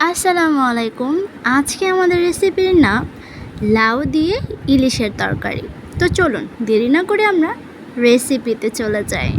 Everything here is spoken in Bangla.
আসসালামু আলাইকুম। আজকে আমাদের রেসিপির নাম লাউ দিয়ে ইলিশের তরকারি। তো চলুন, দেরি না করে আমরা রেসিপিতে চলে যাই।